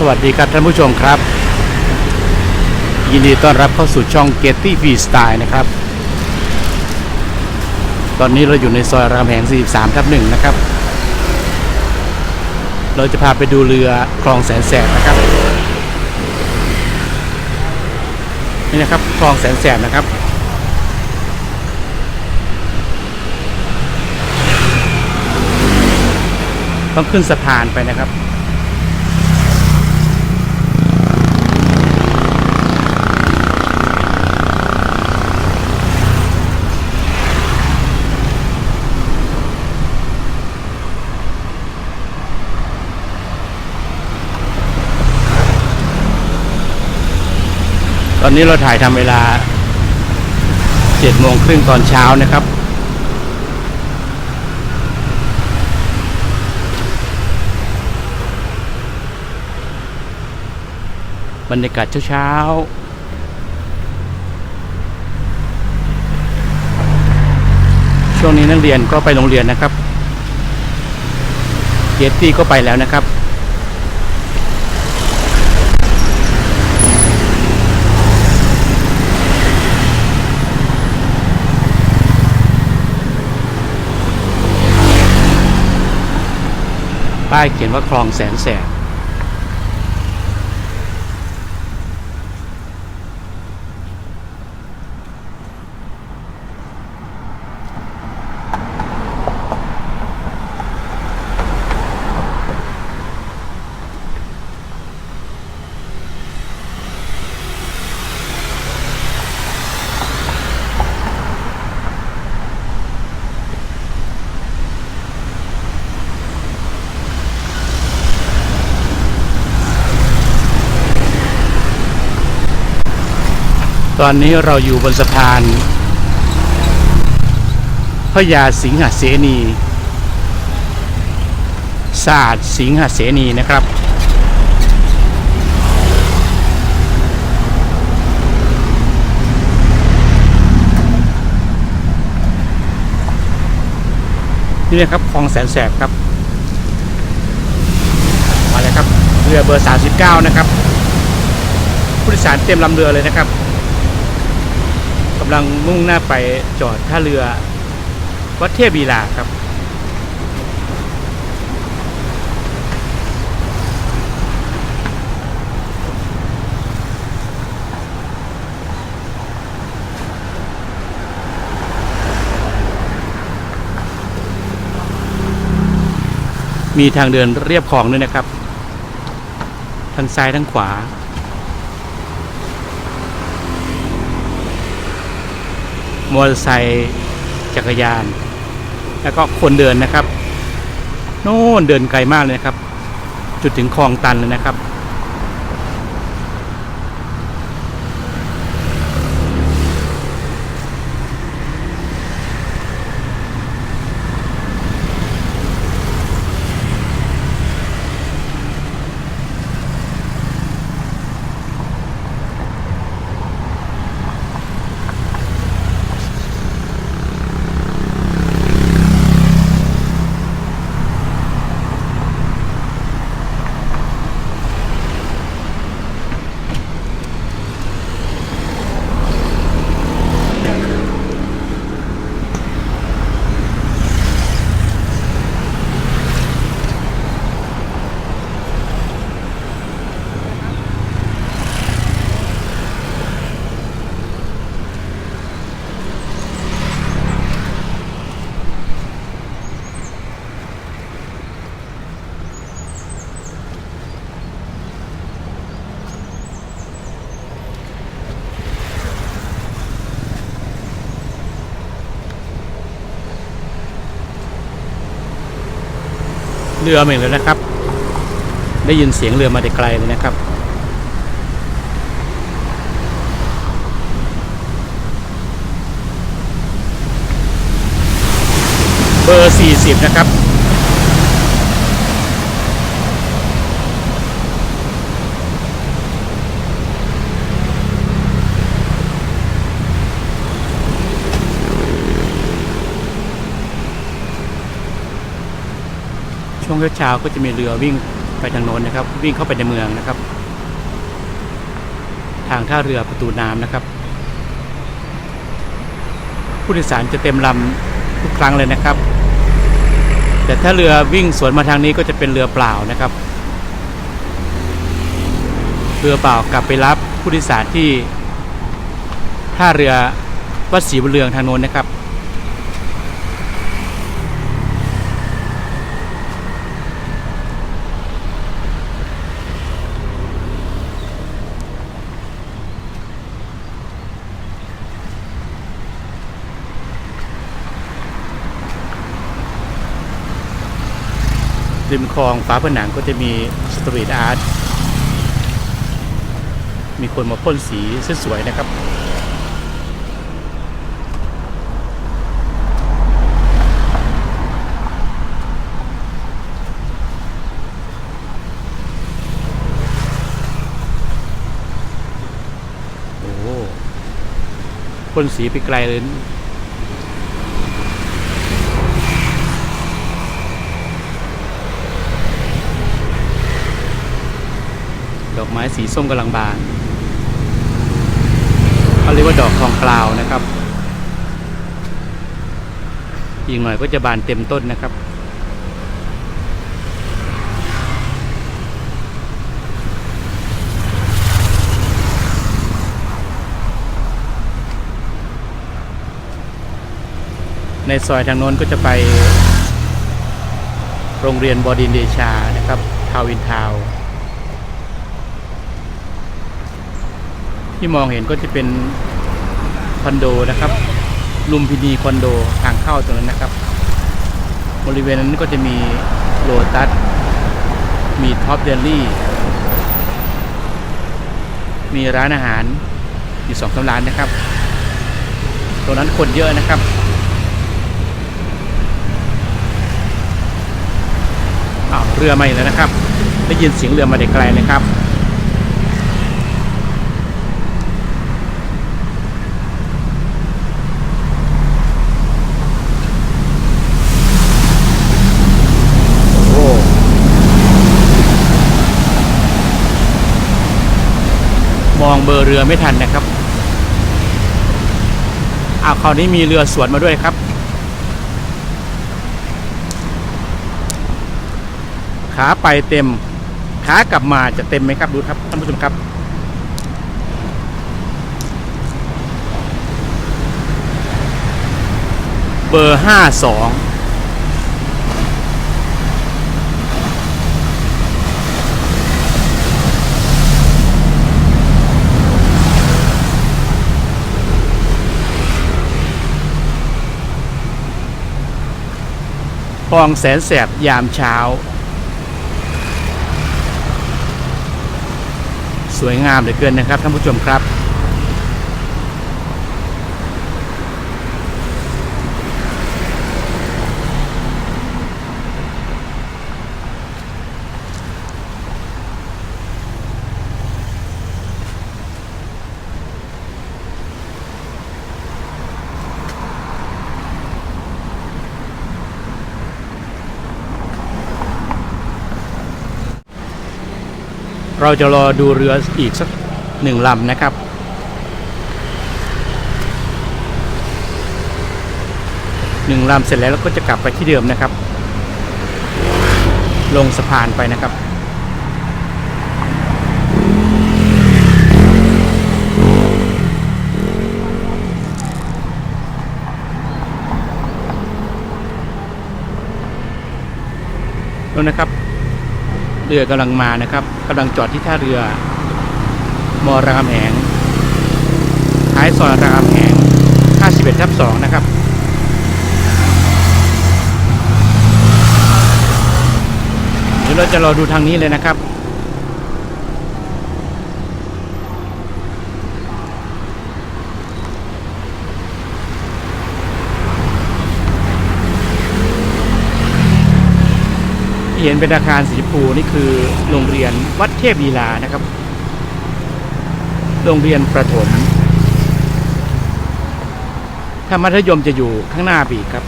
สวัสดีครับท่านผู้ชมครับ ยินดีต้อนรับเข้าสู่ช่อง Getty Freestyle นะครับ ตอนนี้เราอยู่ในซอยรามแหง 43 ทับหนึ่งนะครับ เราจะพาไปดูเรือคลองแสนแสบนะครับ นี่นะครับคลองแสนแสบนะครับต้องขึ้นสะพานไปนะครับ อนนี้เราถ่ายทำเวลา7โมงครึ่งตอนเช้านะครับ บรรยากาศเช้าๆช่วงนี้นักเรียนก็ไปโรงเรียนนะครับเยตตี้ก็ไปแล้วนะครับ ป้ายเขียนว่าคลองแสนแสบ ตอนนี้เราอยู่บนสะพานพระยาสิงหเสนีศาสตร์สิงหเสนีนะครับ นี่นะครับคลองแสนแสบครับ มาเลยครับ เรือเบอร์ 39 นะครับผู้โดยสารเต็มลำเรือเลยนะครับำลังมุ่งหน้าไปจอดท่าเรือ วัดเทพบีลาครับ มีทางเดินเรียบคลองด้วยนะครับ ทั้งซ้ายทั้งขวา มอเตอร์ไซค์จักรยาน แล้วก็คนเดินนะครับโน่นเดินไกลมากเลยนะครับ จุดถึงคลองตันเลยนะครับ เรือมาอีกแล้วนะครับ ได้ยินเสียงเรือมาแต่ไกลเลยนะครับ เบอร์ 40 นะครับ ช่วงเช้าก็จะมีเรือวิ่งไปทางโน้นนะครับ วิ่งเข้าไปในเมืองนะครับ ทางท่าเรือประตูน้ำนะครับ ผู้โดยสารจะเต็มลำทุกครั้งเลยนะครับ แต่ถ้าเรือวิ่งสวนมาทางนี้ก็จะเป็นเรือเปล่านะครับ เรือเปล่ากลับไปรับผู้โดยสารที่ท่าเรือวัดศรีบุญเรืองทางโน้นนะครับ ริมคลองฝาผนังก็จะมีสตรีทอาร์ตมีคนมาพ่นสีสวยๆนะครับโอ้พ่นสีไปไกลเลย อกไม้สีส้มกำลังบานเขาเรียกว่าดอกทองกลาวนะครับ อีกหน่อยก็จะบานเต็มต้นนะครับ ในซอยทางโน้นก็จะไปโรงเรียนบอดินเดชานะครับทาวินทาวน์ ที่มองเห็นก็จะเป็นคอนโดนะครับ ลุมพินีคอนโดทางเข้าตรงนั้นนะครับ บริเวณนั้นก็จะมีโลตัส มีท็อปเดลี่ มีร้านอาหารอยู่สองสามร้านนะครับ ตรงนั้นคนเยอะนะครับอ้าวเรือมาอีกแล้วนะครับ ได้ยินเสียงเรือมาแต่ไกลเลยครับ โอ้ม องเบอร์เรือไม่ทันนะครับอ้าวคราวนี้มีเรือสวนมาด้วยครับ ขาไปเต็ม ขากลับมาจะเต็มไหมครับดูครับท่านผู้ชมครับ เบอร์ห้าสอง คลองแสนแสบยามเช้า สวยงามเหลือเกินนะครับท่านผู้ชมครับ เราจะรอดูเรืออีกสักหนึ่งลำนะครับ หนึ่งลำเสร็จแล้วเราก็จะกลับไปที่เดิมนะครับ ลงสะพานไปนะครับแล้วนะครับ เรือกำลังมานะครับกำลังจอดที่ท่าเรือมรามแหงท้ายซอยรามแหง51ทับ2นะครับเดี๋ยวเราจะรอดูทางนี้เลยนะครับ ที่เห็นเป็นอาคารสีชมพูนี่คือโรงเรียนวัดเทพลีลานะครับ โรงเรียนประถม ถ้ามัธยมจะอยู่ข้างหน้าปีกครับ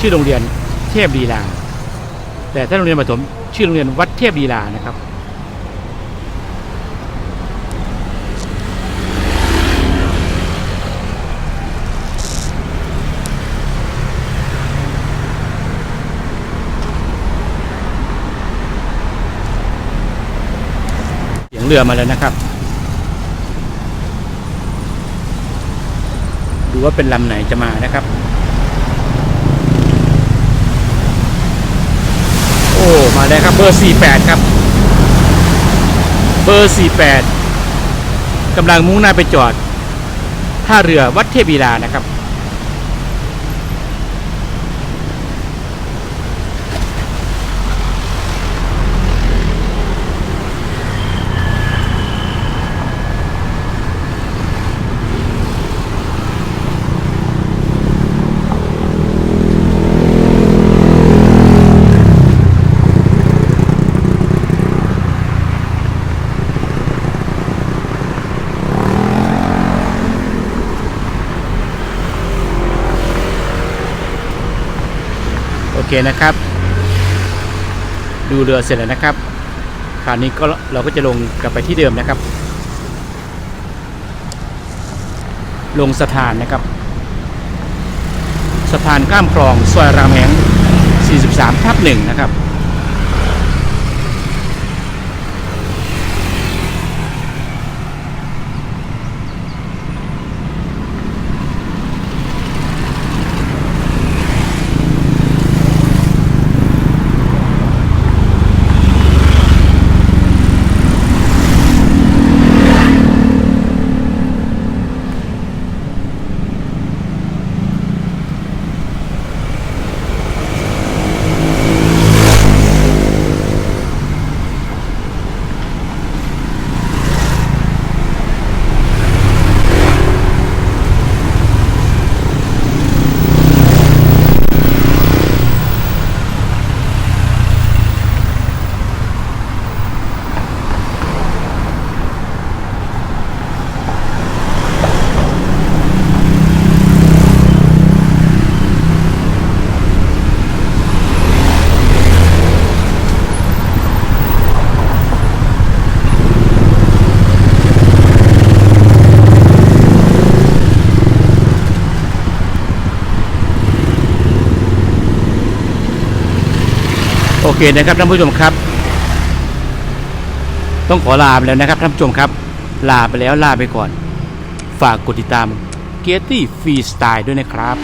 ชื่อโรงเรียนเทพลีลา แต่ถ้าโรงเรียนประถม ชื่อโรงเรียนวัดเทพลีลานะครับ เรือมาแล้วนะครับ ดูว่าเป็นลำไหนจะมานะครับ โอ้ มาแล้วครับเบอร์ 48 ครับ เบอร์ 48กำลังมุ่งหน้าไปจอดท่าเรือวัดเทพีลานะครับ เคนะครับ ดูเรือเสร็จแล้วนะครับคราวนี้ก็เราก็จะลงกลับไปที่เดิมนะครับ ลงสะพานนะครับสะพานข้ามคลองซอยรามแหง43ทับหนึ่งนะครับ เคนะครับท่านผู้ชมครับ ต้องขอลาไปแล้วนะครับท่านผู้ชมครับ ลาไปแล้วลาไปก่อน ฝากกดติดตามเกียรติฟรีสไตล์ด้วยนะครับ